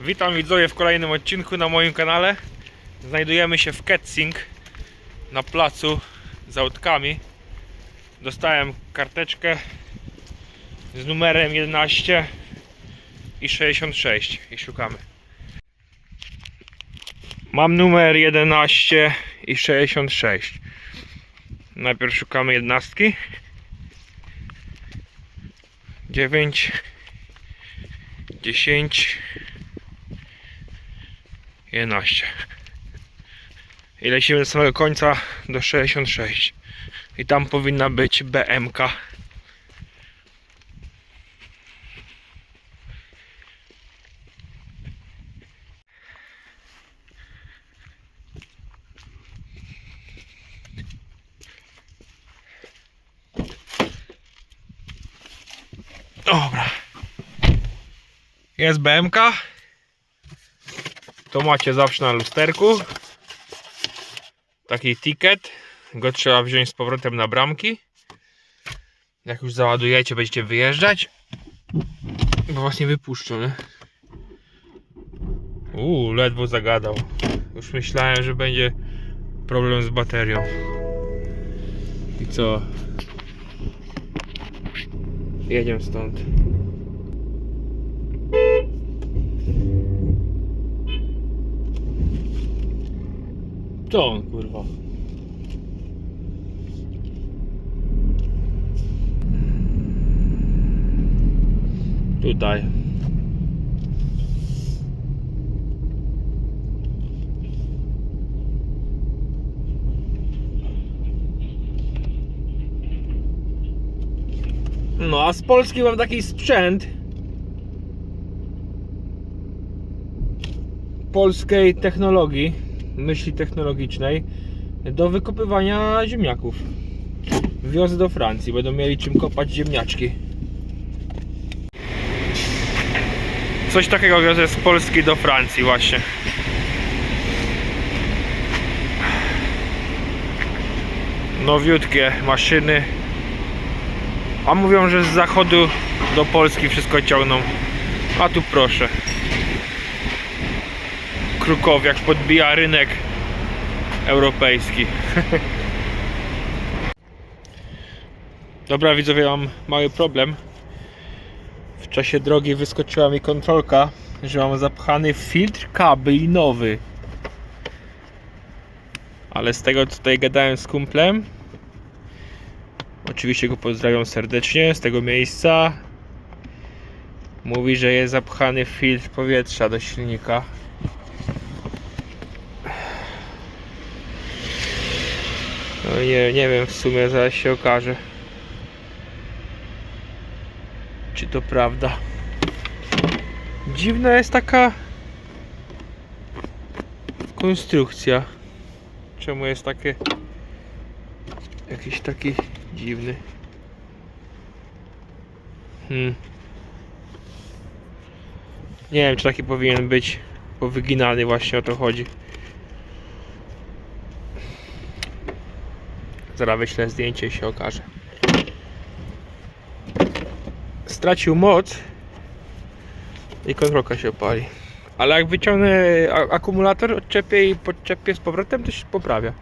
Witam widzowie w kolejnym odcinku na moim kanale. Znajdujemy się w Ketsing na placu z autkami. Dostałem karteczkę z numerem 11 i 66 i szukamy. Mam numer 11 i 66. Najpierw szukamy jednostki. 9 10 11 i lecimy do samego końca do 66 i tam powinna być BMK Dobra. Jest BMK. To macie zawsze na lusterku. Taki ticket. Go trzeba wziąć z powrotem na bramki. Jak już załadujecie, będziecie wyjeżdżać. Bo was nie wypuszczą? Uuu, ledwo zagadał. Już myślałem, że będzie problem z baterią. I co? Jedziemy stąd. To on kurwa. Tutaj. No a z Polski mam taki sprzęt polskiej technologii, myśli technologicznej do wykopywania ziemniaków. Wiozę do Francji, będą mieli czym kopać ziemniaczki. Coś takiego wiozę z Polski do Francji właśnie. Nowiutkie maszyny. A mówią, że z zachodu do Polski wszystko ciągną. A tu proszę. Krukowiak podbija rynek europejski. Dobra widzowie, mam mały problem. W czasie drogi wyskoczyła mi kontrolka, że mam zapchany filtr kabelinowy. Ale z tego co tutaj gadałem z kumplem, oczywiście go pozdrawiam serdecznie z tego miejsca. Mówi, że jest zapchany filtr powietrza do silnika. No nie, nie wiem w sumie, zaraz się okaże. Czy to prawda? Dziwna jest taka konstrukcja. Czemu jest takie jakiś taki dziwny? Hmm. Nie wiem, czy taki powinien być powyginany, właśnie o to chodzi. Zaraz wyślę zdjęcie i się okaże. Stracił moc i kontrolka się opali. Ale jak wyciągnę akumulator, odczepię i podczepię z powrotem, to się poprawia.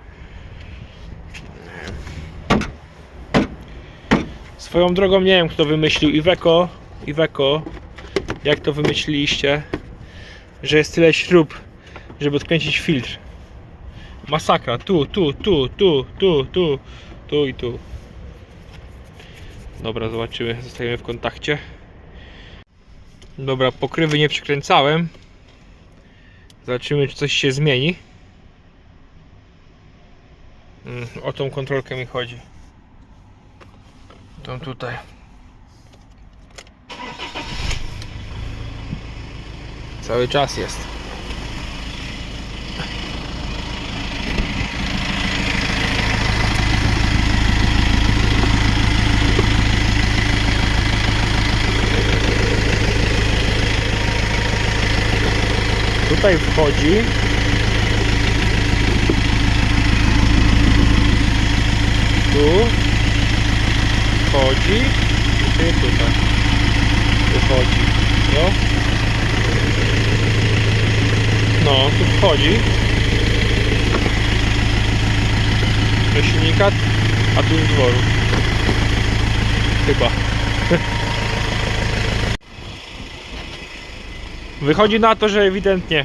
Swoją drogą nie wiem kto wymyślił Iveco, Iveco, jak to wymyśliliście, że jest tyle śrub, żeby odkręcić filtr. Masakra, tu, tu, tu, tu, tu, tu, tu i tu. Dobra, zobaczymy, zostajemy w kontakcie. Dobra, pokrywy nie przykręcałem. Zobaczymy, czy coś się zmieni. Mm, O tą kontrolkę mi chodzi. Tą tutaj. Cały czas jest. Tutaj wchodzi. Tu. Wchodzi. I tutaj. Wychodzi. No. No, tu wchodzi. Do silnika, a tu z dworu. Chyba. Wychodzi na to, że ewidentnie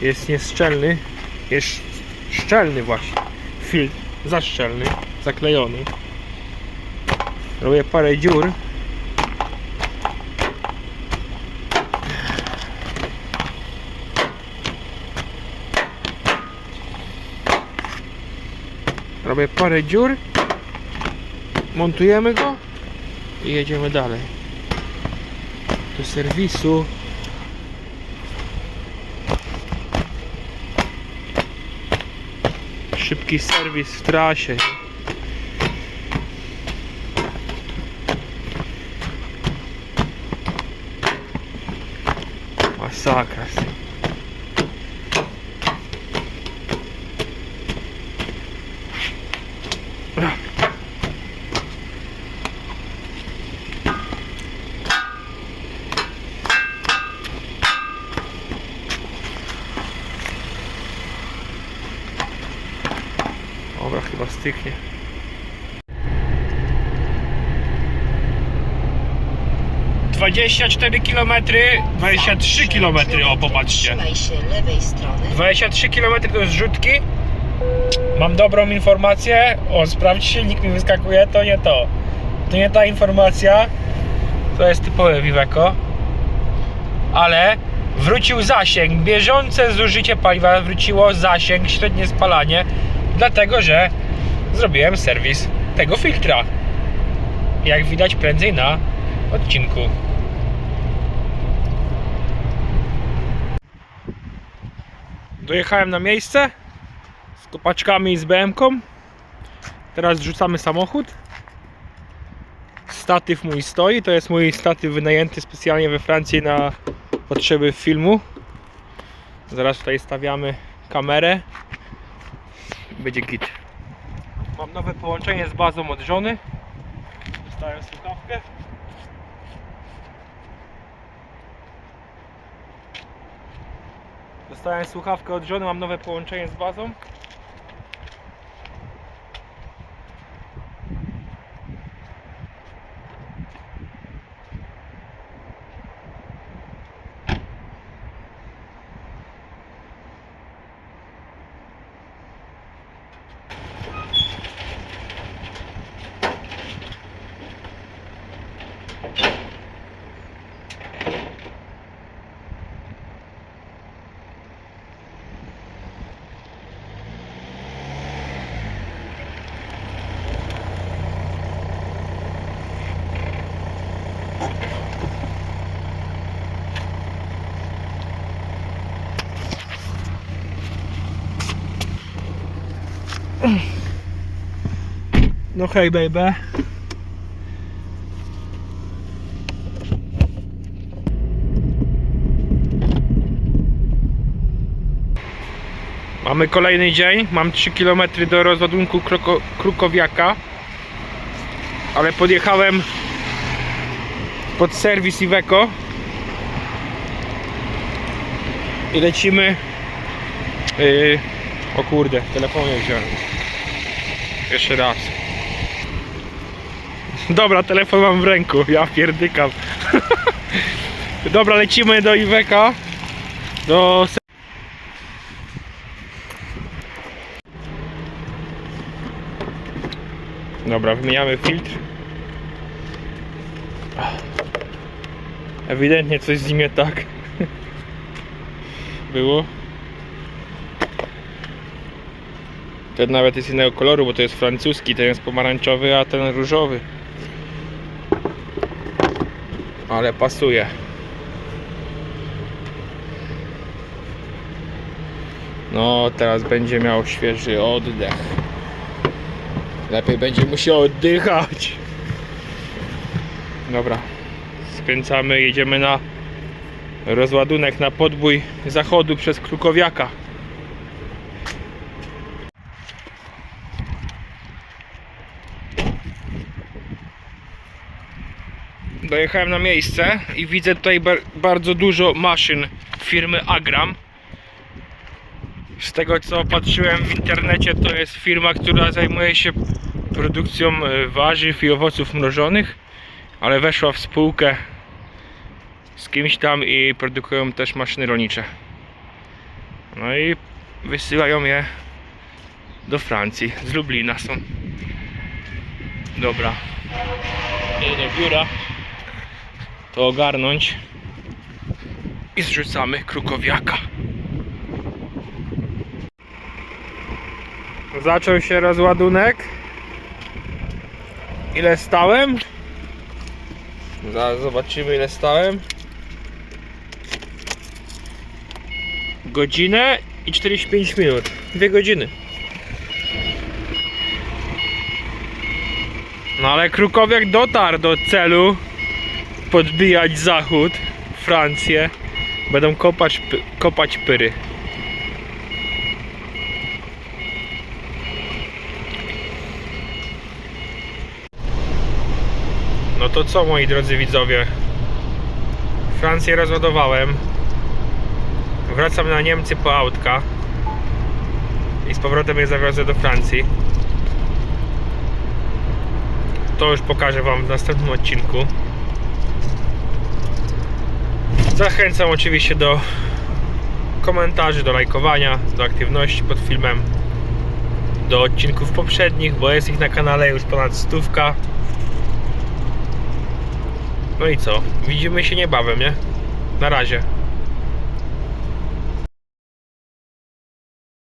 jest nieszczelny. Jest szczelny właśnie. Filtr zaszczelny, zaklejony. Robię parę dziur. Robię parę dziur. Montujemy go i jedziemy dalej. Do serwisu. Szybki serwis w trasie. Masakra. Dobra, chyba styknie. Dwadzieścia cztery kilometry, 23 kilometry, o popatrzcie. Strony. 23 km to jest rzutki. Mam dobrą informację. O, sprawdź silnik mi wyskakuje, to nie to. To nie ta informacja. To jest typowe Viveco. Ale wrócił zasięg. Bieżące zużycie paliwa wróciło zasięg, średnie spalanie. Dlatego, że zrobiłem serwis tego filtra. Jak widać prędzej na odcinku. Dojechałem na miejsce z kopaczkami i z BM-ką. Teraz rzucamy samochód. Statyw mój stoi. To jest mój statyw wynajęty specjalnie we Francji na potrzeby filmu. Zaraz tutaj stawiamy kamerę. Będzie git. Mam nowe połączenie z bazą od żony. Dostałem słuchawkę. Dostałem słuchawkę od żony, mam nowe połączenie z bazą. No hej baby. Mamy kolejny dzień, mam 3 km do rozładunku Kroko, Krukowiaka. Ale podjechałem pod serwis Iveco. I lecimy yy, O kurde, telefonie wziąłem. Jeszcze raz Dobra, telefon mam w ręku, ja pierdykam. Dobra, lecimy do Iweka. Do Dobra, wymieniamy filtr. Ewidentnie coś z tak. Było. Ten nawet jest innego koloru, bo to jest francuski, ten jest pomarańczowy, a ten różowy. Ale pasuje. No, teraz będzie miał świeży oddech. Lepiej będzie musiał oddychać. Dobra, skręcamy, jedziemy na rozładunek na podbój zachodu przez Krukowiaka. Dojechałem na miejsce i widzę tutaj bar bardzo dużo maszyn firmy Agram. Z tego co patrzyłem w internecie, to jest firma, która zajmuje się produkcją e, warzyw i owoców mrożonych, ale weszła w spółkę z kimś tam i produkują też maszyny rolnicze. No i wysyłają je do Francji. Z Lublina są. Dobra. Do biura. To ogarnąć. I zrzucamy krukowiaka. Zaczął się rozładunek. Ile stałem? Zaraz zobaczymy ile stałem. Godzinę i 45 minut. Dwie godziny. No ale Krukowiak dotarł do celu podbijać zachód, Francję. Będą kopać, kopać pyry. No to co moi drodzy widzowie? Francję rozładowałem. Wracam na Niemcy po autka. I z powrotem je zawiozę do Francji. To już pokażę Wam w następnym odcinku. Zachęcam oczywiście do komentarzy, do lajkowania, do aktywności pod filmem, do odcinków poprzednich, bo jest ich na kanale już ponad stówka. No i co? Widzimy się niebawem, nie? Na razie.